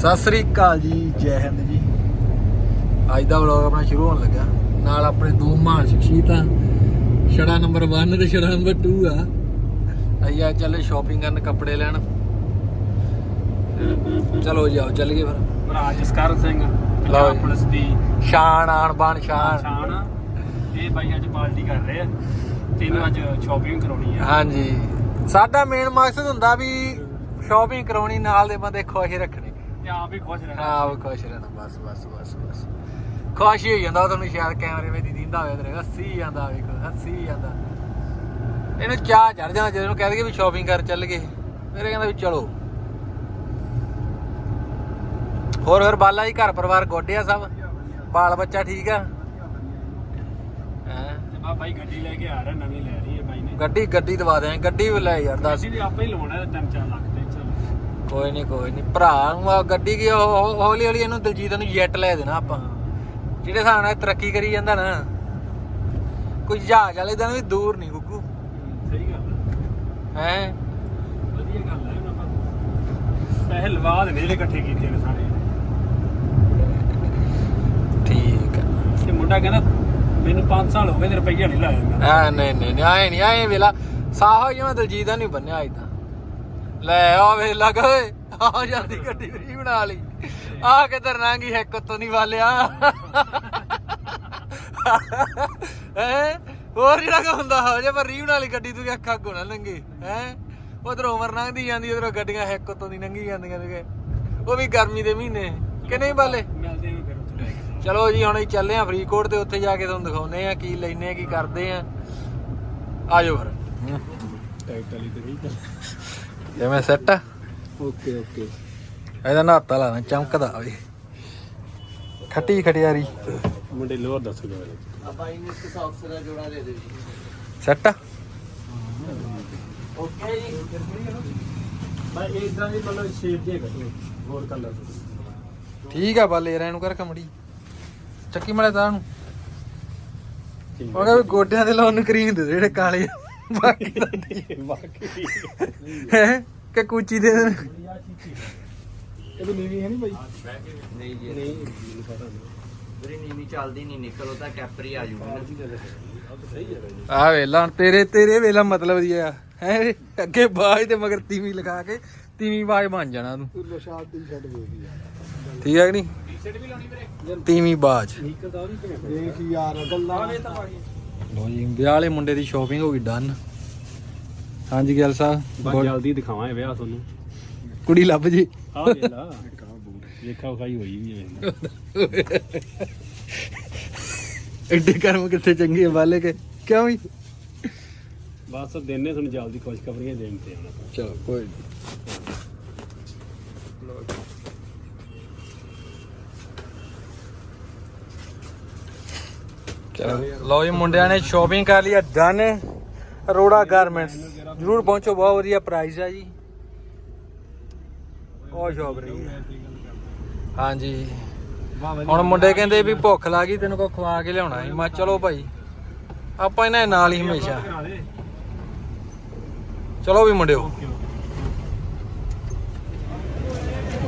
ਸਤਿ ਸ੍ਰੀ ਅਕਾਲ ਜੀ ਜੈ ਹਿੰਦ ਜੀ। ਅੱਜ ਦਾ ਵਲੌਗ ਆਪਣਾ ਸ਼ੁਰੂ ਹੋਣ ਲੱਗਾ। ਨਾਲ ਆਪਣੇ ਦੋ ਮਹਾਨ ਸ਼ਖਸੀਅਤਾਂ ਛੜਾ ਨੰਬਰ 1 ਤੇ ਛੜਾ ਨੰਬਰ 2 ਆ। ਅਸੀਂ ਆ ਚੱਲੇ ਸ਼ਾਪਿੰਗ ਕਰਨ ਕੱਪੜੇ ਲੈਣ। ਚਲੋ ਜਾਓ ਚੱਲ ਗਏ ਫਿਰ। ਭਰਾ ਜਸਕਰਨ ਸਿੰਘ ਲਓ। ਪੁਲਿਸ ਦੀ ਸ਼ਾਨ ਆਣ ਬਾਣ ਸ਼ਾਨ। ਸ਼ਾਨ। ਇਹ ਬਾਈ ਅੱਜ ਪਾਰਟੀ ਕਰ ਰਹੇ ਆ ਤੈਨੂੰ ਅੱਜ ਸ਼ਾਪਿੰਗ ਕਰਾਉਣੀ ਆ। ਹਾਂਜੀ। ਸਾਡਾ ਮੇਨ ਮਕਸਦ ਹੁੰਦਾ ਵੀ ਸ਼ਾਪਿੰਗ ਕਰਾਉਣੀ ਨਾਲ ਦੇ ਬੰਦੇ ਖੁਸ਼ ਰੱਖਣੇ। ਤੇ ਆਪ ਹੀ ਖੁਸ਼ ਰਹਿਣਾ। ਹਾਂ ਉਹ ਖੁਸ਼ ਰਹਿਣਾ ਬਸ ਬਸ ਬਸ ਬਸ। ਖੁਸ਼ ਹੀ ਹੋ ਜਾਂਦਾ ਤੁਹਾਨੂੰ ਸ਼ਾਇਦ ਕੈਮਰੇ ਵਿੱਚ ਦਿੰਦਾ ਹੋਵੇ ਤੇਰੇ ਹੱਸੀ ਜਾਂਦਾ ਵੇਖੋ ਹੱਸੀ ਜਾਂਦਾ। ਇਹਨੂੰ ਚਾਹ ਚੜ ਜਾਂਦਾ ਜਦੋਂ ਕਹਿ ਦਈਏ ਵੀ ਸ਼ਾਪਿੰਗ ਕਰ ਚੱਲ ਗਏ। ਇਹ ਕਹਿੰਦਾ ਵੀ ਚਲੋ। ਹੋਰ ਹੋਰ ਬਾਲਾ ਜੀ ਘਰ ਪਰਿਵਾਰ ਗੋਡਿਆ ਸਭ? ਬਾਲ ਬੱਚਾ ਠੀਕ ਆ? ਹੈਂ? ਤੇ ਬਾਈ ਗੱਡੀ ਲੈ ਕੇ ਆ ਰਿਹਾ ਨਵੀਂ ਲੈ ਰਹੀ ਹੈ ਬਾਈ ਨੇ। ਗੱਡੀ ਗੱਡੀ ਦਵਾ ਦੇ ਗੱਡੀ ਵੀ ਲੈ ਯਾਰ ਦੱਸ। ਵੀ ਆਪੇ ਹੀ ਲਾਉਣਾ 3-4 ਲੱਖ ਕੋਈ ਨਹੀਂ ਕੋਈ ਨਹੀਂ ਭਰਾ ਨੂੰ ਆ ਗੱਡੀ ਕੀ ਹੌਲੀ ਹੌਲੀ ਇਹਨੂੰ ਦਲਜੀਤ ਨੂੰ ਜੈਟ ਲੈ ਦੇਣਾ ਆਪਾਂ। ਜਿਹੜੇ ਹਿਸਾਬ ਨਾਲ ਤਰੱਕੀ ਕਰੀ ਜਾਂਦਾ ਨਾ ਕੋਈ ਜਹਾਜ਼ ਵਾਲੇ ਦਿਨ ਵੀ ਦੂਰ ਨਹੀਂ ਗੁੱਗੂ। ਸਹੀ ਗੱਲ। ਹੈ? ਵਧੀਆ ਗੱਲ ਹੈ ਉਹਨਾਂ ਪਰ ਪੈਸੇ ਲਵਾ ਦੇਣੇ ਜਿਹੜੇ ਇਕੱਠੇ ਕੀਤੇ ਨੇ ਸਾਰੇ। ਠੀਕ ਆ। ਤੇ ਮੁੰਡਾ ਕਹਿੰਦਾ ਮੈਨੂੰ 5 ਸਾਲ ਹੋ ਗਏ ਤੇ ਰੁਪਈਆ ਨਹੀਂ ਲਾਇਆ ਆ ਨਹੀਂ ਨਹੀਂ ਨਹੀਂ, ਆਏ ਨਹੀਂ ਆਏ ਵੇਲਾ। ਸਾਹੋ ਜਿਵੇਂ ਦਲਜੀਤ ਦਾ ਨਹੀਂ ਬੰਨਿਆ ਅਜ ਤਾਂ। ਲੈ ਆ ਵੇ ਲੱਗ ਓਏ। ਆ ਜਾਂਦੀ ਗੱਡੀ ਵੀ ਬਣਾ ਲਈ। ਆ ਕਿੱਧਰ ਨਾਂਗੀ ਹੈ ਕੁੱਤੋਂ ਨਹੀਂ ਵਾਲਿਆ। ਹੈ? ਹੋਰ ਜਿਹੜਾ ਕੋ ਹੁੰਦਾ ਹੋ ਜੇ ਪਰ ਰੀਵ ਵਾਲੀ ਗੱਡੀ ਤੂੰ ਅੱਖਾਂ ਗੁਣਾ ਲੰਗੇ ਹੈ? ਉਧਰ ਉਮਰ ਲੰਘਦੀ ਜਾਂਦੀ ਉਧਰ ਗੱਡੀਆਂ ਹੈ ਕੁੱਤੋਂ ਦੀ ਲੰਗੀ ਜਾਂਦੀਆਂ ਨੇ ਉਹ ਵੀ ਗਰਮੀ ਦੇ ਮਹੀਨੇ ਕਿ ਨਹੀਂ ਬਾਲੇ? ਮਿਲਦੇ ਹਾਂ ਫਿਰ ਉੱਥੇ ਲੈ ਕੇ। ਚਲੋ ਜੀ ਹੁਣ ਅਸੀਂ ਚੱਲੇ ਆ ਫਰੀਦਕੋਟ ਤੇ ਉੱਥੇ ਜਾ ਕੇ ਤੁਹਾਨੂੰ ਦਿਖਾਉਨੇ ਆ ਕੀ ਲੈਨੇ ਆ ਕੀ ਕਰਦੇ ਆ। ਆਜੋ ਫਿਰ। ਟਾਈਟ ਵਾਲੀ ਤੇ ਨਹੀਂ ਜਿਵੇਂ ਸੈੱਟ ਆ? ਓਕੇ ਓਕੇ ਇਹਦਾ ਨਾਤਾ ਲਾਣਾ ਚਮਕਦਾ ਵੇ ਖੱਟੀ ਖਟਿਆਰੀ ਮੁੰਡੇ ਲੋਰ ਦੱਸ ਗਏ ਆਪਾਂ ਇਹਨੂੰ ਇੱਕ ਸੌਕਸ ਦਾ ਜੋੜਾ ਦੇ ਦੇ ਸੈੱਟ ਆ? ਓਕੇ ਜੀ। ਬਾਈ ਇਹ ਇਦਾਂ ਦੀ ਮਤਲਬ ਸ਼ੇਪ ਜੇ ਕੱਢੋ ਹੋਰ ਕਲਰ ਠੀਕ ਆ ਬਾਲੇ ਯਾਰ ਇਹਨੂੰ ਕਰ ਕਮੜੀ। ਚੱਕੀ ਮਲੇ ਤਾਂ ਨੂੰ ਠੀਕ ਉਹ ਕਹਿੰਦਾ ਵੀ ਗੋਡਿਆਂ ਤੇ ਲਾਉਣ ਨੂੰ ਕਰੀਮ ਦੇ ਦੇ ਜਿਹੜੇ ਕਾਲੇ। ਬਾਕੀ ਵਾਕਈ ਹੈ? ਕਿ ਕੂਚੀ ਦੇ ਦੇਣ। ਇਹ ਤਾਂ ਨੀਵੀਂ ਹੈ ਨਹੀਂ ਬਾਈ? ਨਹੀਂ ਜੀ। ਨਹੀਂ ਮੈਨੂੰ ਪਤਾ ਨਹੀਂ ਵੀਰੇ ਨੀਵੀਂ ਚੱਲਦੀ ਨਹੀਂ ਨਿਕਲੋ ਤਾਂ ਕੈਪਰੀ ਆ ਜੂਗੀ ਨਾ। ਸਹੀ ਹੈ ਬਾਈ ਆ ਵੇਲਾ ਤੇਰੇ ਤੇਰੇ ਵੇਲਾ ਮਤਲਬ ਦੀ ਆ। ਹੈ ਅੱਗੇ ਬਾਜ ਤੇ ਮਗਰ ਤੀਵੀਂ ਲਗਾ ਕੇ ਤੀਵੀਂ ਬਾਜ ਬਣ ਜਾਣਾ ਤੂੰ। ਤੂੰ ਲਸ਼ਾਦ ਦੀ ਛੱਡ ਦੇ ਠੀਕ ਹੈ ਕਿ ਨਹੀਂ? ਟੀ-ਸ਼ਰਟ ਵੀ ਲਾਉਣੀ ਵੀਰੇ ਤੀਵੀਂ ਬਾਜ। ਨਿਕਲਦਾ ਨਹੀਂ ਕਿਵੇਂ ਦੇਖ ਯਾਰ ਗੱਲਾਂ। ਨੇ ਤਾਂ ਲੋ ਜੀ ਵਿਆਹ ਵਾਲੇ ਮੁੰਡੇ ਦੀ ਸ਼ਾਪਿੰਗ ਹੋ ਗਈ ਡਨ ਹਾਂਜੀ ਗਿਆਲ ਸਾਹਿਬ ਬਸ ਗੁੱਡ। ਜਲਦੀ ਦਿਖਾਵਾਂ ਇਹ ਵਿਆਹ ਤੁਹਾਨੂੰ। ਕੁੜੀ ਲੱਭ ਜੀ। ਆਹ ਦੇ ਲਾ। ਦੇਖਾ ਖਾਈ ਹੋਈ ਵੀ ਹੈ ਐਡੇ ਕਰਮ ਕਿੱਥੇ ਚੰਗੇ ਵਾਲੇ ਕੇ। ਕਿਉਂ ਵੀ ਬਸ ਦਿਨੇ ਤੁਹਾਨੂੰ ਜਲਦੀ ਖੁਸ਼ਖਬਰੀਆਂ ਦੇਣ ਤੇ ਆਉਣਾ। ਚਲੋ ਕੋਈ ਨਹੀਂ ਲਓ ਜੀ ਮੁੰਡਿਆਂ ਨੇ ਸ਼ਾਪਿੰਗ ਕਰ ਲਈ ਡਨ ਅਰੋੜਾ ਗਾਰਮੈਂਟਸ। ਜਰੂਰ ਪਹੁੰਚੋ, ਬਹੁਤ ਵਧੀਆ ਪ੍ਰਾਈਸ ਆ ਜੀ। ਉਹ ਸ਼ਾਪ ਰਹੀ ਹੈ। ਹਾਂਜੀ। ਹੁਣ ਮੁੰਡੇ ਕਹਿੰਦੇ ਵੀ ਭੁੱਖ ਲੱਗੀ ਤੈਨੂੰ ਕੋ ਖਵਾ ਕੇ ਲਿਆਉਣਾ ਸੀ। ਮੈਂ ਚਲੋ ਭਾਈ, ਆਪਾਂ ਇਹਨਾਂ ਨਾਲ ਹੀ ਹਮੇਸ਼ਾ। ਚਲੋ ਵੀ ਮੁੰਡਿਓ।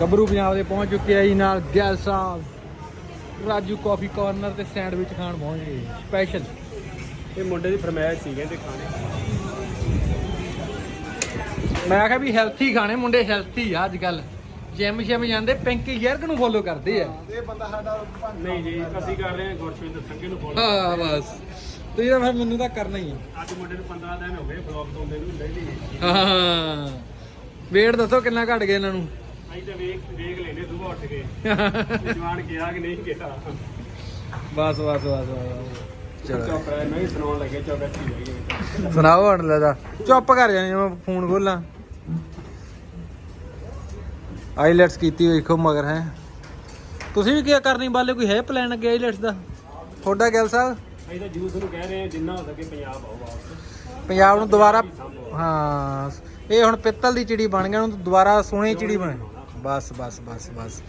ਗੱਭਰੂ ਪੰਜਾਬ ਦੇ ਪਹੁੰਚ ਚੁੱਕੇ ਆ ਜੀ ਨਾਲ ਗੈਲ ਸਾਹਿਬ। ਰਾਜੂ ਕਾਫੀ ਕਾਰਨਰ ਤੇ ਸੈਂਡਵਿਚ ਖਾਣ ਪਹੁੰਚ ਗਏ। ਸਪੈਸ਼ਲ ਇਹ ਮੁੰਡੇ ਦੀ ਫਰਮਾਇਸ਼ ਸੀ ਕਹਿੰਦੇ ਖਾਣੇ। ਮੈਂ ਆਖਿਆ ਵੀ ਹੈਲਥੀ ਖਾਣੇ ਮੁੰਡੇ ਹੈਲਥੀ ਆ ਅੱਜ ਕੱਲ ਜਿਮ ਸ਼ਿਮ ਜਾਂਦੇ ਪਿੰਕੀ ਯਰਕ ਨੂੰ ਫੋਲੋ ਕਰਦੇ ਆ। ਨਹੀਂ ਜੀ ਅਸੀਂ ਕਰ ਰਹੇ ਹਾਂ ਗੁਰਸ਼ਵਿੰਦਰ ਸੰਘੇ ਨੂੰ ਫੋਲੋ ਹਾਂ ਬਸ। ਤਾਂ ਫਿਰ ਮੈਨੂੰ ਤਾਂ ਕਰਨਾ ਹੀ ਆ। ਅੱਜ ਮੁੰਡੇ ਨੂੰ 15 ਦਿਨ ਹੋ ਗਏ ਬਲੌਗ ਤੋਂ ਦੇ ਨੂੰ ਡੇਲੀ ਹਾਂ। ਵੇਟ ਦੱਸੋ ਕਿੰਨਾ ਘਟ ਗਿਆ ਇਹਨਾਂ ਨੂੰ? ਅਸੀਂ ਤਾਂ ਵੇਖ ਵੇਖ ਲੈਨੇ ਸੁਬਹ ਉੱਠ ਕੇ। ਵੀ ਜਵਾਨ ਕਿਹਾ ਕਿ ਨਹੀਂ ਕਿਹਾ। ਬਸ ਬਸ ਬਸ ਬਸ। ਚਲੋ। ਚੁੱਪ ਰਹਿ ਨਹੀਂ ਸੁਣਾਉਣ ਲੱਗੇ ਚੁੱਪ ਬੈਠੀ ਰਹੀ ਗਏ ਸੁਣਾਓ ਹਣ ਲੈਦਾ ਚੁੱਪ ਕਰ ਜਾਣੀ ਮੈਂ ਫੋਨ ਖੋਲਾਂ। ਆਈਲੈਟਸ ਕੀਤੀ ਵੇਖੋ ਮਗਰ ਹੈ। ਤੁਸੀਂ ਵੀ ਕੀ ਕਰਨੀ ਬਾਲੇ ਕੋਈ ਹੈ ਪਲਾਨ ਅੱਗੇ ਆਈਲੈਟਸ ਦਾ? ਤੁਹਾਡਾ ਗੱਲ ਸਾਹਿਬ ਅਸੀਂ ਤਾਂ ਜੂਸ ਨੂੰ ਕਹਿ ਰਹੇ ਹਾਂ ਜਿੰਨਾ ਹੋ ਸਕੇ ਪੰਜਾਬ ਆਓ ਵਾਪਸ। ਪੰਜਾਬ ਨੂੰ ਦੁਬਾਰਾ ਹਾਂ ਇਹ ਹੁਣ ਪਿੱਤਲ ਦੀ ਚਿੜੀ ਬਣ ਗਿਆ ਹੁਣ ਦੁਬਾਰਾ ਸੋਨੇ ਦੀ ਚਿੜੀ ਬਣ। ਬਸ ਬਸ ਬਸ ਬਸ।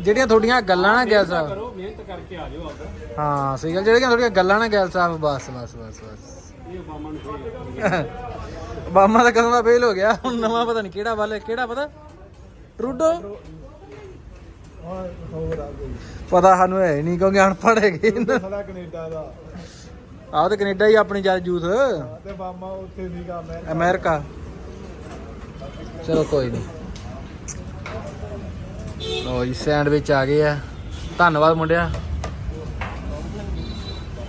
ਜਿਹੜੀਆਂ ਤੁਹਾਡੀਆਂ ਗੱਲਾਂ ਨਾ ਗੱਲ ਸਾਹਿਬ ਕਰੋ ਮਿਹਨਤ ਕਰਕੇ ਆ ਜਾਓ ਆਪ ਹਾਂ ਸਹੀ ਗੱਲ ਜਿਹੜੀਆਂ ਤੁਹਾਡੀਆਂ ਗੱਲਾਂ ਨਾ ਗੱਲ ਸਾਹਿਬ ਬਸ ਬਸ ਬਸ ਬਸ। ਇਹ ਨੂੰ ਬਾਮਾ ਦਾ ਕਦੋਂ ਦਾ ਫੇਲ ਹੋ ਗਿਆ। ਹੁਣ ਨਵਾਂ ਪਤਾ ਨਹੀਂ ਕਿਹੜਾ ਵੱਲ ਹੈ, ਕਿਹੜਾ ਪਤਾ? ਹੋਰ ਆ ਕੋਈ ਪਤਾ ਸਾਨੂੰ ਹੈ ਨਹੀਂ ਕਿਉਂਕਿ ਅਨਪੜ੍ਹ ਹੈਗੇ ਸਾਡਾ ਕੈਨੇਡਾ ਦਾ। ਆਹ ਤੇ ਕੈਨੇਡਾ ਹੀ ਆਪਣੀ ਜਦ ਯੂਥ ਤੇ ਮਾਮਾ ਉੱਥੇ ਸੀਗਾ ਮੈਂ ਅਮਰੀਕਾ। ਚਲੋ ਕੋਈ ਨਹੀਂ ਲੋ ਜੀ ਸੈਂਡਵਿਚ ਆ ਗਏ ਆ। ਧੰਨਵਾਦ ਮੁੰਡਿਆ।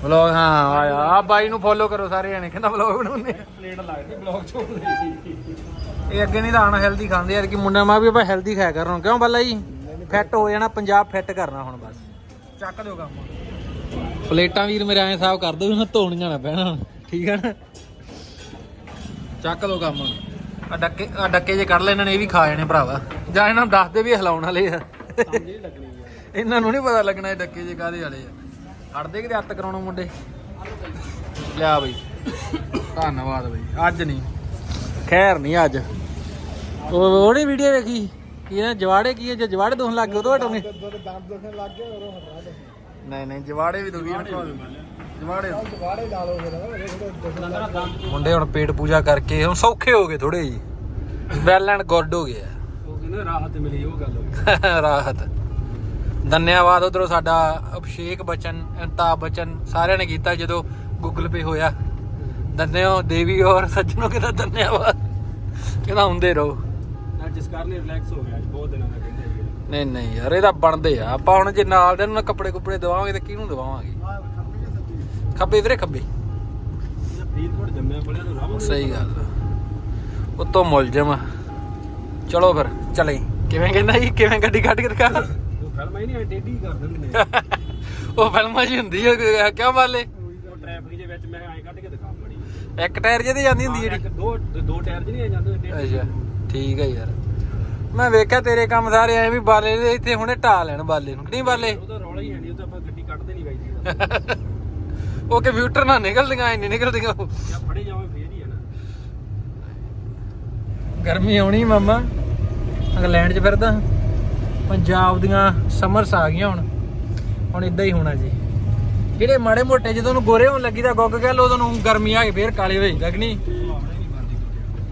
ਵਲੌਗ ਹਾਂ ਆਇਆ ਆ ਬਾਈ ਨੂੰ ਫੋਲੋ ਕਰੋ ਸਾਰੇ ਜਣੇ ਕਹਿੰਦਾ ਵਲੌਗ ਬਣਾਉਂਦੇ ਆ। ਪਲੇਟ ਲੱਗਦੀ ਬਲੌਗ ਚੋਂ ਇਹ ਅੱਗੇ ਨਹੀਂ ਆਣ ਹੈਲਦੀ ਖਾਂਦੇ ਯਾਰ ਕਿ ਮੁੰਡਾ ਮਾ ਵੀ ਆਪਾਂ ਹੈਲਦੀ ਖਾਇਆ ਕਰਨਾ ਕਿਉਂ ਬੱਲਾ ਜੀ? ਫਿੱਟ ਹੋ ਜਾਣਾ ਪੰਜਾਬ ਫਿੱਟ ਕਰਨਾ ਹੁਣ ਬਸ। ਚੱਕ ਦਿਓ ਕੰਮ। ਪਲੇਟਾਂ ਵੀਰ ਮੇਰੇ ਐਂ ਸਾਫ਼ ਕਰ ਦੋ ਵੀ ਮੈਂ ਧੋਣੀਆਂ ਨਾ ਪੈਣਾ ਹੁਣ। ਠੀਕ ਹੈ ਨਾ? ਚੱਕ ਲਓ ਕੰਮ ਆ ਡੱਕੇ ਆ ਡੱਕੇ ਜੇ ਕੱਢ ਲੈ ਇਹਨਾਂ ਨੇ ਇਹ ਵੀ ਖਾ ਜਾਣੇ ਭਰਾਵਾ। ਜਾਂ ਇਹਨਾਂ ਨੂੰ ਦੱਸ ਦੇ ਵੀ ਇਹ ਹਿਲਾਉਣ ਵਾਲੇ ਆ। ਸਮਝ ਲੱਗਣੀ ਇਹਨਾਂ ਨੂੰ ਨਹੀਂ ਪਤਾ ਲੱਗਣਾ ਇਹ ਡੱਕੇ ਜੇ ਕਾਦੇ ਵਾਲੇ ਆ। ਹਟਦੇ ਕਿਤੇ ਹੱਤ ਕਰਾਉਣੋਂ ਮੁੰਡੇ? ਲਿਆ ਬਈ। ਧੰਨਵਾਦ ਬਈ ਅੱਜ ਨਹੀਂ। ਖੈਰ ਨਹੀਂ ਅੱਜ। ਉਹ ਉਹਨੇ ਵੀਡੀਓ ਵੇਖੀ? ਕੀ ਇਹ ਜਵਾੜੇ ਕੀ ਹੈ ਜੇ ਜਵਾੜੇ ਲੱਗ ਗਏ ਉਦੋਂ ਦੰਦ ਦੁਖਣ ਲੱਗ ਗਏ ਉਰੋਂ ਹਟਾ ਦੇ ਨਹੀਂ ਨਹੀਂ ਜਵਾੜੇ ਵੀ ਦੁਖੀ ਜਵਾੜੇ ਲਾ ਲਓ ਫਿਰ ਮੁੰਡੇ ਹੁਣ ਪੇਟ ਪੂਜਾ ਕਰਕੇ ਹੁਣ ਸੌਖੇ ਹੋ ਗਏ ਥੋੜੇ ਜੀ ਵੈਲ ਐਂਡ ਗੁੱਡ ਹੋ ਗਿਆ ਕਹਿੰਦੇ ਰਾਹਤ ਮਿਲੀ ਉਹ ਗੱਲ ਹੋਈ। ਰਾਹਤ। ਧੰਨਵਾਦ ਉਧਰੋਂ ਸਾਡਾ ਅਭਿਸ਼ੇਕ ਬਚਨ ਅਮਿਤਾਭ ਬਚਨ ਸਾਰਿਆਂ ਨੇ ਕੀਤਾ ਜਦੋਂ ਗੂਗਲ ਪੇ ਹੋਇਆ। ਧੰਨਿਓ ਦੇਵੀ ਔਰ ਸੱਜਣੋ ਕਿਦਾ ਧੰਨਵਾਦ ਕਹਿੰਦਾ ਹੁੰਦੇ ਰਹੋ। ਨਾ ਜਿਸ ਕਾਰਨ ਰਿਲੈਕਸ ਹੋ ਗਿਆ ਅੱਜ ਬਹੁਤ ਦਿਨਾਂ ਦਾ ਕਹਿੰਦੇ ਸੀਗੇ। ਨਹੀਂ ਨਹੀਂ ਯਾਰ ਇਹ ਤਾਂ ਬਣਦੇ ਆ। ਆਪਾਂ ਹੁਣ ਜੇ ਨਾਲ ਦੇ ਨੂੰ ਕੱਪੜੇ ਕੁਪੜੇ ਦਵਾਵਾਂਗੇ ਤੇ ਕਿਹਨੂੰ ਦਵਾਵਾਂਗੇ? ਖੱਬੇ ਵੀਰੇ ਖੱਬੇ। ਇਹ ਫਰੀਦਕੋਟ ਜੰਮਿਆ ਪੜਿਆ ਨੂੰ ਰਾਮ ਸਹੀ ਗੱਲ ਉਤੋਂ ਮੁਲਜ਼ਮ ਚਲੋ ਫਿਰ ਚਲੇ। ਕਿਵੇਂ ਕਹਿੰਦਾ ਜੀ? ਕਿਵੇਂ ਗੱਡੀ ਕੱਢ ਕੇ ਦਿਖਾ? ਉਹ ਫਿਲਮ ਹੀ ਨਹੀਂ ਟੇਢੀ ਕਰ ਦਿੰਦੇ ਨੇ। ਉਹ ਫਿਲਮਾਂ 'ਚ ਹੁੰਦੀ ਹੈ ਕਿਉਂ ਬਾਲੇ ਉਹ ਟ੍ਰੈਫਿਕ ਦੇ ਵਿੱਚ ਮੈਂ ਐਂ ਕੱਢ ਕੇ ਦਿਖਾ ਮੜੀ ਇੱਕ ਟਾਇਰ ਜਿਹਦੇ ਜਾਂਦੀ ਹੁੰਦੀ ਜਿਹੜੀ? ਦੋ ਦੋ ਟਾਇਰ ਜਿਹੇ ਨਹੀਂ ਆ ਜਾਂਦੇ ਅੱਛਾ ਠੀਕ ਹੈ ਯਾਰ। ਮੈਂ ਵੇਖਿਆ ਤੇਰੇ ਕੰਮ ਸਾਰੇ ਐ ਵੀ ਬਾਲੇ ਦੇ ਇੱਥੇ ਹੁਣੇ ਢਾ ਲੈਣ ਬਾਲੇ ਨੂੰ ਕਿ ਨਹੀਂ ਬਾਲੇ? ਉਹਦਾ ਰੌਲਾ ਹੀ ਹੈ ਨਹੀਂ ਉਹ ਤਾਂ ਆਪਾਂ ਗੱਡੀ ਕੱਢਦੇ ਨਹੀਂ ਬਾਈ ਜੀ ਉਹ ਕੰਪਿਊਟਰ ਨਾਲ ਨਿਕਲਦੀਆਂ ਐ ਨਹੀਂ ਨਿਕਲਦੀਆਂ ਉਹ। ਜਾਂ ਫੜੇ ਜਾਵੇ ਫੇਰ ਹੀ ਹੈ ਨਾ। ਗਰਮੀ ਆਉਣੀ ਮਾਮਾ। ਇੰਗਲੈਂਡ 'ਚ ਫਿਰਦਾ। ਪੰਜਾਬ ਦੀਆਂ ਸਮਰਸ ਆ ਗਈਆਂ ਹੁਣ। ਹੁਣ ਇਦਾਂ ਹੀ ਹੋਣਾ ਜੀ। ਜਿਹੜੇ ਮਾੜੇ ਮੋਟੇ ਜਦੋਂ ਨੂੰ ਗੋਰੇ ਹੋਣ ਲੱਗੀ ਤਾਂ ਗੁੱਗ ਗਿਆ ਉਦੋਂ ਨੂੰ ਗਰਮੀ ਆ ਕੇ ਫੇਰ ਕਾਲੇ ਹੋ ਜਾਂਦਾ ਕਿ ਨਹੀਂ?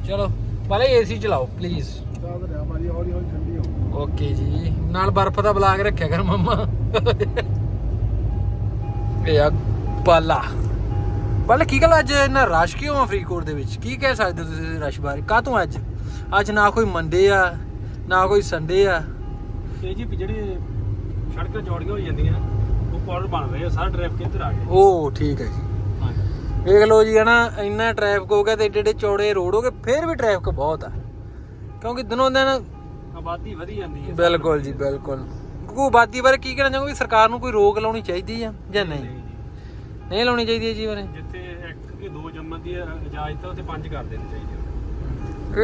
ਚਲੋ, ਪਹਿਲੇ ਏਸੀ ਚਲਾਓ ਪਲੀਜ਼ ਓਕੇ ਜੀ। ਨਾਲ ਬਰਫ਼ ਦਾ ਬਲਾਕ ਰੱਖਿਆ ਕਰ ਮੰਮਾ। ਇਹ ਆ ਬਾਲਾ ਬਾਲਾ ਕੀ ਗੱਲ ਅੱਜ ਇੰਨਾ ਰਸ਼ ਕਿਉਂ ਆ ਫਰੀਦਕੋਟ ਦੇ ਵਿੱਚ? ਕੀ ਕਹਿ ਸਕਦੇ ਹੋ ਤੁਸੀਂ ਰਸ਼ ਬਾਰੇ? ਕਾਹ ਤੋਂ ਅੱਜ? ਅੱਜ ਨਾ ਕੋਈ ਮੰਡੇ ਆ ਨਾ ਕੋਈ ਸੰਡੇ ਆ। ਇਹ ਜੀ ਜਿਹੜੇ ਸੜਕਾਂ ਜੋੜੀਆਂ ਹੋ ਜਾਂਦੀਆਂ ਉਹ ਪਾਰਲ ਬਣ ਰਹੇ ਆ ਸਾਰਾ ਟ੍ਰੈਫਿਕ ਇੱਧਰ ਆ ਗਿਆ। ਉਹ ਠੀਕ ਹੈ ਜੀ। ਹਾਂ ਵੇਖ ਲਓ ਜੀ ਹਨਾ ਇੰਨਾ ਟ੍ਰੈਫਿਕ ਹੋ ਗਿਆ ਤੇ ਏਡੇ ਏਡੇ ਚੌੜੇ ਰੋਡ ਹੋ ਗਏ ਫੇਰ ਵੀ ਟ੍ਰੈਫਿਕ ਬਹੁਤ ਆ। ਕਿਉਂਕਿ ਦਿਨੋਂ ਦਿਨ ਆਬਾਦੀ ਵਧੀ ਜਾਂਦੀ ਹੈ। ਬਿਲਕੁਲ ਜੀ ਬਿਲਕੁਲ। ਗੁੱਗੂ ਆਬਾਦੀ ਬਾਰੇ ਕੀ ਕਹਿਣਾ ਚਾਹੋਗੇ? ਸਰਕਾਰ ਨੂੰ ਕੋਈ ਰੋਕ ਲਾਉਣੀ ਚਾਹੀਦੀ ਆ ਜਾਂ ਨਹੀਂ। ਨਹੀਂ ਲਾਉਣੀ ਚਾਹੀਦੀ ਹੈ ਜੀ ਬਾਰੇ? ਜਿੱਥੇ ਇੱਕ ਕਿ ਦੋ ਜੰਮਣ ਦੀ ਇਜਾਜ਼ਤ ਉੱਥੇ ਪੰਜ ਕਰ ਦੇਣੀ ਚਾਹੀਦੀ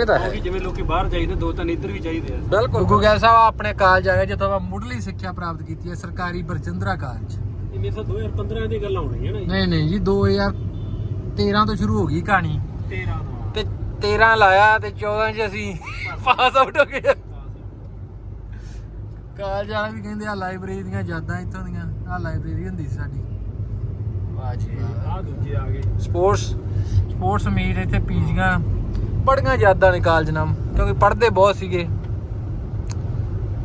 ਇਹ ਤਾਂ ਹੈ। ਕਿਉਂਕਿ ਜਿਵੇਂ ਲੋਕੀ ਬਾਹਰ ਜਾਈਦੇ ਦੋ ਤਾਂ ਇੱਧਰ ਵੀ ਚਾਹੀਦੇ ਆ। ਬਿਲਕੁਲ। ਗੁੱਗੂ ਗਿੱਲ ਸਾਹਿਬ ਆਪਣੇ ਕਾਲਜ ਆਏ ਜਿੱਥੋਂ ਆਪਾਂ ਮੁੱਢਲੀ ਸਿੱਖਿਆ ਪ੍ਰਾਪਤ ਕੀਤੀ ਹੈ ਸਰਕਾਰੀ ਬਰਜਿੰਦਰਾ ਕਾਲਜ। ਇਹ ਮੇਰੇ ਸਾਹ 2015 ਦੀ ਗੱਲ ਆਉਣੀ ਹੈ ਨਾ ਜੀ। ਨਹੀਂ ਨਹੀਂ ਜੀ 2013 ਤੋਂ ਸ਼ੁਰੂ ਹੋ ਗਈ ਕਹਾਣੀ। 13 ਦਾ ਤੇ 13 ਲਾਇਆ ਤੇ 14 ਚ ਅਸੀਂ ਪਾਸ ਆਊਟ ਹੋ ਗਏ। ਕਾਲਜ ਵਾਲੇ ਵੀ ਕਹਿੰਦੇ ਆ ਲਾਇਬ੍ਰੇਰੀ ਦੀਆਂ ਯਾਦਾਂ ਇੱਥੋਂ ਦੀਆਂ। ਆ ਲਾਇਬ੍ਰੇਰੀ ਹੁੰਦੀ ਸੀ ਸਾਡੀ। ਵਾਹ ਜੀ ਆ ਦੂਜੇ ਆ ਗਏ। ਸਪੋਰਟਸ ਸਪੋਰਟਸ ਮੀਟ ਇੱਥੇ ਪੀਜੀਆਂ ਬੜੀਆਂ ਯਾਦਾਂ ਨੇ ਕਾਲਜ ਨਾਮ ਕਿਉਂਕਿ ਪੜ੍ਹਦੇ ਬਹੁਤ ਸੀਗੇ।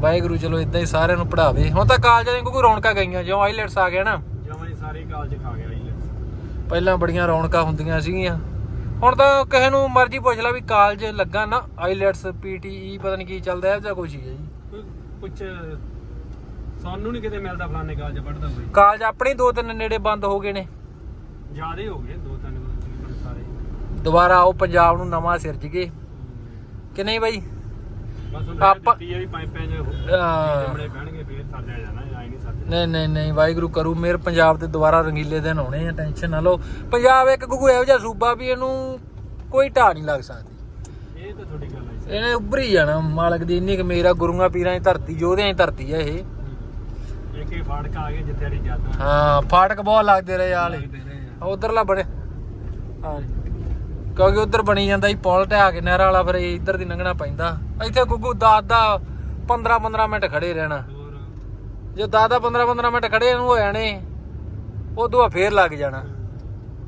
ਵਾਹਿਗੁਰੂ ਚਲੋ ਇਦਾਂ ਹੀ ਸਾਰਿਆਂ ਨੂੰ ਪੜਾਵੇ ਹੁਣ ਤਾਂ ਕਾਲਜਾਂ ਦੀਆਂ ਕੋਈ ਰੌਣਕਾਂ ਗਈਆਂ ਜਿਉਂ ਆਈਲੈਟਸ ਆ ਗਿਆ ਨਾ। ਜਮਾਂ ਹੀ ਸਾਰੇ ਕਾਲਜ ਖਾ ਗਿਆ ਜੀ ਪਹਿਲਾਂ ਬੜੀਆਂ ਰੌਣਕਾਂ ਹੁੰਦੀਆਂ ਸੀਗੀਆਂ। ਹੁਣ ਤਾਂ ਕਿਸੇ ਨੂੰ ਮਰਜ਼ੀ ਪੁੱਛ ਲੈ ਵੀ ਕਾਲਜ ਲੱਗਾ ਨਾ ਆਈਲੈਟਸ ਪੀਟੀਈ ਪਤਾ ਨਹੀਂ ਕੀ ਚੱਲਦਾ ਹੈ ਜਾਂ ਕੁਝ ਹੀ ਹੈ ਜੀ। ਕੁਝ ਸਾਨੂੰ ਨਹੀਂ ਕਿਤੇ ਮਿਲਦਾ ਫਲਾਣੇ ਕਾਲਜ ਪੜਦਾ ਕੋਈ। ਕਾਲਜ ਆਪਣੇ ਦੋ ਤਿੰਨ ਨੇੜੇ ਬੰਦ ਹੋ ਗਏ ਨੇ। ਜ਼ਿਆਦੇ ਹੋ ਗਏ ਦੋ ਤਿੰਨ ਦੁਬਾਰਾ ਉਹ ਪੰਜਾਬ ਨੂੰ ਨਵਾਂ ਸਿਰਜ ਗਏ। ਕਿ ਨਹੀਂ ਬਾਈ? ਆਪਾਂ- ਵੀ ਪਾਈਪਾਂ ਪੈਣਗੇ ਫੇਰ ਜਾਣਾ ਆਈ ਨਹੀਂ ਨਹੀਂ ਨਹੀਂ ਨਹੀਂ ਵਾਹਿਗੁਰੂ ਕਰੂ ਮੇਰ ਪੰਜਾਬ ਦੇ ਦੁਬਾਰਾ ਰੰਗੀਲੇ ਦਿਨ ਆਉਣੇ ਆ ਟੈਨਸ਼ਨ ਨਾ ਲਓ। ਪੰਜਾਬ ਇੱਕ ਗੁੱਗੂ ਇਹੋ ਜਿਹਾ ਸੂਬਾ ਵੀ ਇਹਨੂੰ ਕੋਈ ਢਾਹ ਨਹੀਂ ਲੱਗ ਸਕਦੀ। ਇਹ ਤਾਂ ਤੁਹਾਡੀ ਗੱਲ ਹੈ ਸਰ ਇਹਨੇ ਉੱਭਰੀ ਜਾਣਾ ਮਾਲਕ ਦੀ ਇੰਨੀ ਕਿ ਮੇਰਾ ਗੁਰੂਆਂ ਪੀਰਾਂ ਦੀ ਧਰਤੀ ਯੋਧਿਆਂ ਦੀ ਧਰਤੀ ਆ ਇਹ। ਇੱਕ ਹੀ ਫਾੜਕ ਆ ਗਏ ਜਿੱਥੇ ਵਾਲੀ ਜਾਦਾਂ ਹਾਂ ਫਾਟਕ ਬਹੁਤ ਲੱਗਦੇ ਰਹੇ ਆਲੇ। ਉਧਰਲਾ ਬਣੇ ਹਾਂ ਕਿਉਂਕਿ ਉਧਰ ਬਣੀ ਜਾਂਦਾ ਸੀ ਪੁਲ ਢਾ ਕੇ ਨਹਿਰ ਵਾਲਾ ਫਿਰ ਇੱਧਰ ਦੀ ਲੰਘਣਾ ਪੈਂਦਾ। ਇੱਥੇ ਗੁੱਗੂ ਦਸ ਦਾ 15 15 ਮਿੰਟ ਖੜੇ ਰਹਿਣਾ। ਜੇ 10 ਦਾ 15 15 ਮਿੰਟ ਖੜੇ ਨੂੰ ਹੋ ਜਾਣੇ ਉਦੋਂ ਫੇਰ ਲੱਗ ਜਾਣਾ।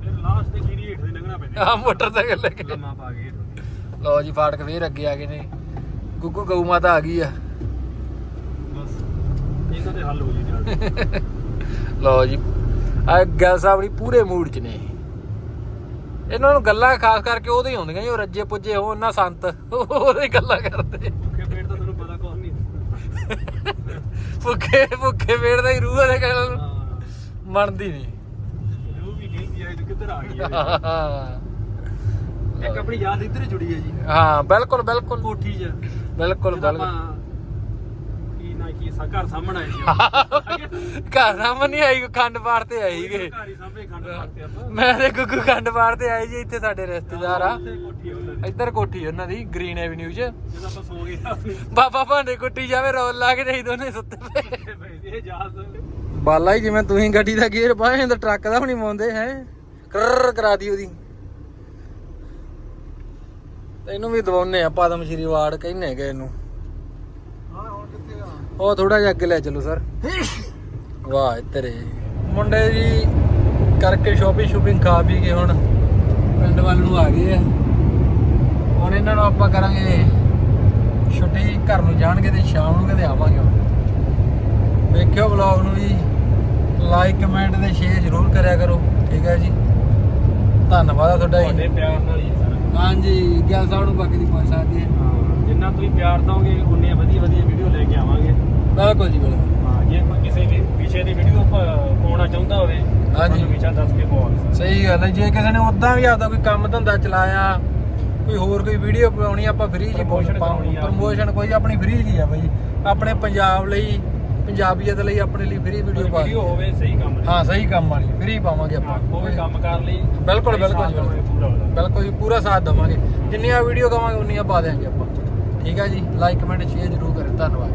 ਫਿਰ ਲਾਸਟ ਤੇ ਕੀਰੀ ਹੇਠ ਦੀ ਲੰਘਣਾ ਪੈਂਦਾ? ਆ ਮੋਟਰਸਾਈਕਲ ਲੈ ਕੇ। ਲੰਮਾ ਪਾ ਕੇ ਹੇਠ। ਲਓ ਜੀ ਫਾਟਕ ਫੇਰ ਅੱਗੇ ਆ ਗਏ ਨੇ। ਗੁੱਗੂ ਗਊ ਮਾਤਾ ਆ ਗਈ ਆ। ਬਸ ਹੱਲ ਹੋ ਜੀ ਨਾਲ ਲਓ ਜੀ ਆ ਗੱਲ ਸਾਹਿਬ ਪੂਰੇ ਮੂਡ 'ਚ ਨੇ। ਇਹਨਾਂ ਨੂੰ ਗੱਲਾਂ ਖਾਸ ਕਰਕੇ ਉਹਦੇ ਹੀ ਆਉਂਦੀਆਂ ਜੀ ਉਹ ਰੱਜੇ ਪੁੱਜੇ ਹੋਣ ਨਾ ਸੰਤ। ਉਹਦੇ ਹੀ ਗੱਲਾਂ ਕਰਦੇ। ਭੁੱਖੇ ਪੇਟ ਤਾਂ ਤੁਹਾਨੂੰ ਪਤਾ ਕੁਝ ਨਹੀਂ ਭੁੱਖੇ ਭੁੱਖੇ ਦਾ ਹੀ ਰੂਹ ਉਹਦੇ ਕਹਿਣ ਨੂੰ। ਹਾਂ। ਮੰਨਦੀ ਨਹੀਂ। ਜੋ ਵੀ ਕਹਿੰਦੀ ਆ ਇਹ ਕਿੱਧਰ ਆ ਗਈ ਹੈ। ਇੱਕ ਆਪਣੀ ਯਾਦ ਇੱਧਰ ਹੀ ਜੁੜੀ ਹੈ ਜੀ। ਹਾਂ ਬਿਲਕੁਲ ਬਿਲਕੁਲ। ਕੋਠੀ 'ਚ। ਬਿਲਕੁਲ ਬਿਲਕੁਲ। ਆਪਾਂ ਕੀ ਸਾ ਘਰ ਸਾਹਮਣੇ ਆਏ ਸੀ ਘਰ ਸਾਹਮਣੇ ਨਹੀਂ ਆਈ ਖੰਡ ਪਾੜ ਤੇ ਆਈਗੇ ਘਰ ਹੀ ਸਾਹਮਣੇ ਖੰਡ ਪਾਤੇ ਆਪਾਂ। ਮੈਂ ਤੇ ਗੁੱਗੂ ਖੰਡ ਪਾੜ ਤੇ ਆਈ ਜੀ ਇੱਥੇ ਸਾਡੇ ਰਿਸ਼ਤੇਦਾਰ ਆ। ਉੱਥੇ ਕੋਠੀ ਆ ਉਹਨਾਂ ਦੀ। ਇੱਧਰ ਕੋਠੀ ਉਹਨਾਂ ਦੀ ਗ੍ਰੀਨ ਐਵਨਿਊ 'ਚ। ਜਦੋਂ ਆਪਾਂ ਸੋ ਗਏ ਆਪਣੀ ਬਾਬਾ ਭਾਂਡੇ ਕੁੱਟੀ ਜਾਵੇ ਰੋਲ ਲਾ ਕੇ ਨਹੀਂ ਦੋਨੇ ਸੁੱਤੇ ਪਏ। ਇਹ ਯਾਦ ਬਾਲਾ ਹੀ ਜਿਵੇਂ ਤੁਸੀਂ ਗੱਡੀ ਦਾ ਗੇਅਰ ਪਾਏ ਤਾਂ ਟਰੱਕ ਦਾ ਨਹੀਂ ਪਾਉਂਦੇ ਹੈ। ਕਰਰ ਕਰਾ ਦੀ ਉਹਦੀ। ਤੈਨੂੰ ਵੀ ਦਵਾਉਨੇ ਆ ਪਦਮ ਸ਼੍ਰੀ ਵਾਰਡ ਕਹਿੰਨੇ ਗਏ ਇਹਨੂੰ। ਹੁਣ ਉਹ ਥੋੜਾ ਜਿਹਾ ਅੱਗੇ ਲੈ ਚੱਲੋ ਸਰ। ਵਾਹ ਤੇਰੇ ਮੁੰਡੇ ਜੀ ਕਰਕੇ ਸ਼ੋਪਿੰਗ ਸ਼ੂਪਿੰਗ ਖਾ ਪੀ ਕੇ ਹੁਣ ਪਿੰਡ ਵੱਲ ਨੂੰ ਆ ਗਏ ਆ। ਹੁਣ ਇਹਨਾਂ ਨੂੰ ਆਪਾਂ ਕਰਾਂਗੇ ਛੁੱਟੀ ਘਰ ਨੂੰ ਜਾਣਗੇ ਤੇ ਸ਼ਾਮ ਨੂੰ ਕਦੇ ਆਵਾਂਗੇ ਵੇਖਿਓ ਵਲੌਗ ਨੂੰ ਵੀ ਲਾਈਕ ਕਮੈਂਟ ਤੇ ਸ਼ੇਅਰ ਜ਼ਰੂਰ ਕਰਿਆ ਕਰੋ ਠੀਕ ਹੈ ਜੀ? ਧੰਨਵਾਦ ਆ ਤੁਹਾਡਾ ਤੁਹਾਡੇ ਜੀ ਪਿਆਰ ਨਾਲ ਹੀ ਸਾਰਾ। ਹਾਂਜੀ ਗੱਲ ਸਾਹਿਬ ਨੂੰ ਬਾਕੀ ਦੀ ਪਹੁੰਚ ਸਕਦੀ ਹੈ। ਹਾਂ, ਜਿੰਨਾ ਤੁਸੀਂ ਪਿਆਰ ਦਓਗੇ ਉਨੀਆਂ ਵਧੀਆ ਵਧੀਆ ਬਿਲਕੁਲ ਜੀ ਬਿਲਕੁਲ। ਹਾਂ ਜੇ ਕੋਈ ਕਿਸੇ ਵੀ ਵਿਸ਼ੇ ਦੀ ਵੀਡੀਓ ਪਾਉਣਾ ਚਾਹੁੰਦਾ ਹੋਵੇ ਹਾਂਜੀ। ਸਾਨੂੰ ਵਿਸ਼ਾ ਦੱਸ ਕੇ ਦੇ ਸਹੀ ਗੱਲ ਹੈ ਜੇ ਕਿਸੇ ਨੇ ਉਦਾਂ ਵੀ ਆਪਦਾ ਕੋਈ ਕੰਮ ਧੰਦਾ ਚਲਾਇਆ ਕੋਈ ਹੋਰ ਕੋਈ ਵੀਡੀਓ ਬਣਾਉਣੀ ਆਪਾਂ ਫ੍ਰੀ ਜੀ Promotion ਕਰਾਉਣੀ ਆ। ਪ੍ਰਮੋਸ਼ਨ ਕੋਈ ਆਪਣੀ ਫ੍ਰੀ ਜੀ ਆ ਬਾਈ। ਆਪਣੇ ਪੰਜਾਬ ਲਈ ਪੰਜਾਬੀਅਤ ਲਈ ਆਪਣੇ ਲਈ ਫ੍ਰੀ ਵੀਡੀਓ ਪਾ ਵੀਡੀਓ ਹੋਵੇ ਸਹੀ ਕੰਮ ਲਈ। ਹਾਂ ਸਹੀ ਕੰਮ ਵਾਲੀ ਫ੍ਰੀ ਪਾਵਾਂਗੇ ਆਪਾਂ। ਹੋਵੇ ਕੰਮ ਕਰ ਲਈ ਬਿਲਕੁਲ, ਸਹੀ ਬਿਲਕੁਲ ਜੀ, ਬਿਲਕੁਲ। ਦੇਵਾਂਗੇ ਪੂਰਾ ਉਹਦਾ ਬਿਲਕੁਲ ਜੀ ਪੂਰਾ ਸਾਥ ਦਵਾਂਗੇ। ਜਿੰਨੀਆਂ ਵੀਡੀਓ ਕਵਾਂਗੇ ਉਨੀਆਂ ਪਾ ਦੇਾਂਗੇ ਆਪਾਂ। ਠੀਕ ਹੈ ਜੀ ਲਾਈਕ ਕਮੈਂਟ ਸ਼ੇਅਰ ਜ਼ਰੂਰ ਕਰੇ ਧੰਨਵਾਦ।